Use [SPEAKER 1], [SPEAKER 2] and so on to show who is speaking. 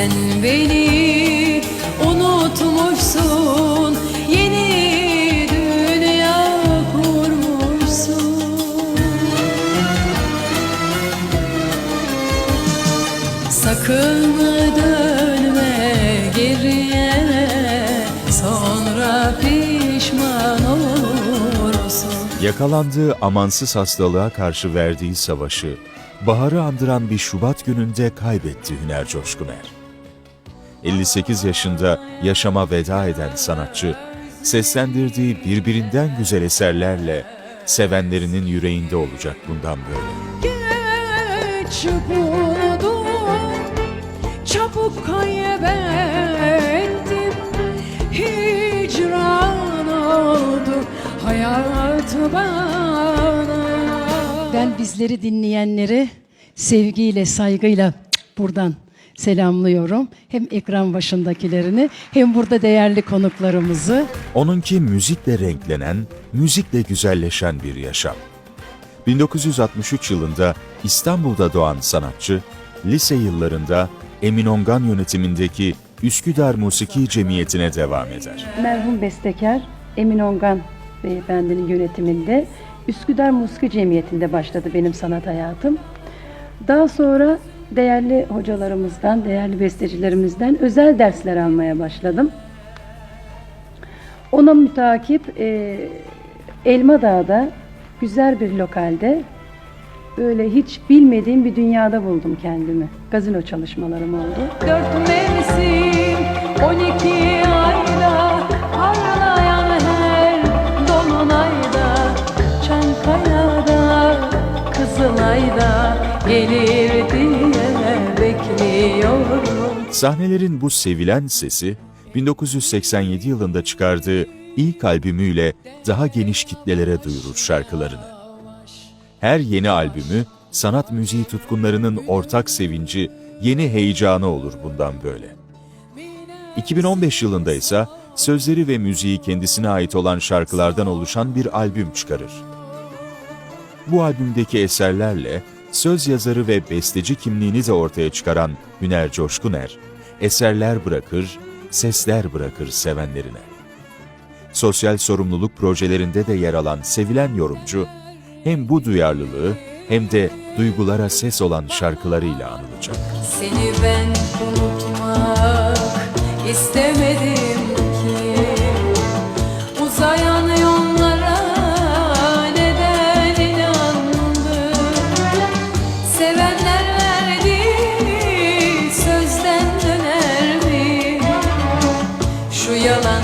[SPEAKER 1] Sen beni unutmuşsun Yeni dünya kurmuşsun Sakın dönme geriye Sonra pişman olursun
[SPEAKER 2] Yakalandığı amansız hastalığa karşı verdiği savaşı, baharı andıran bir Şubat gününde kaybetti Hüner Coşkuner. 58 yaşında yaşama veda eden sanatçı, seslendirdiği birbirinden güzel eserlerle sevenlerinin yüreğinde olacak bundan böyle.
[SPEAKER 1] Geç buldum Çabuk kaybettim Hicran oldu Hayat bana
[SPEAKER 3] Ben bizleri dinleyenleri sevgiyle, saygıyla buradan selamlıyorum. Hem ekran başındakilerini hem burada değerli konuklarımızı.
[SPEAKER 2] Onunki müzikle renklenen, müzikle güzelleşen bir yaşam. 1963 yılında İstanbul'da doğan sanatçı, lise yıllarında Emin Ongan yönetimindeki Üsküdar Musiki Cemiyeti'ne devam eder.
[SPEAKER 3] Merhum bestekar Emin Ongan beyefendinin yönetiminde Üsküdar Musiki Cemiyeti'nde başladı benim sanat hayatım. Daha sonra değerli hocalarımızdan, değerli bestecilerimizden özel dersler almaya başladım. Ona mütakip e, Elma Dağ'da güzel bir lokalde böyle hiç bilmediğim bir dünyada buldum kendimi. Gazino çalışmalarım oldu.
[SPEAKER 1] Dört mevsim, on iki
[SPEAKER 2] Sahnelerin bu sevilen sesi 1987 yılında çıkardığı ilk albümüyle daha geniş kitlelere duyurur şarkılarını. Her yeni albümü sanat müziği tutkunlarının ortak sevinci, yeni heyecanı olur bundan böyle. 2015 yılında ise sözleri ve müziği kendisine ait olan şarkılardan oluşan bir albüm çıkarır. Bu albümdeki eserlerle söz yazarı ve besteci kimliğini de ortaya çıkaran Hüner Coşkuner, eserler bırakır, sesler bırakır sevenlerine. Sosyal sorumluluk projelerinde de yer alan sevilen yorumcu, hem bu duyarlılığı hem de duygulara ses olan şarkılarıyla anılacak.
[SPEAKER 1] Seni ben unutmak istemedim Şu yalan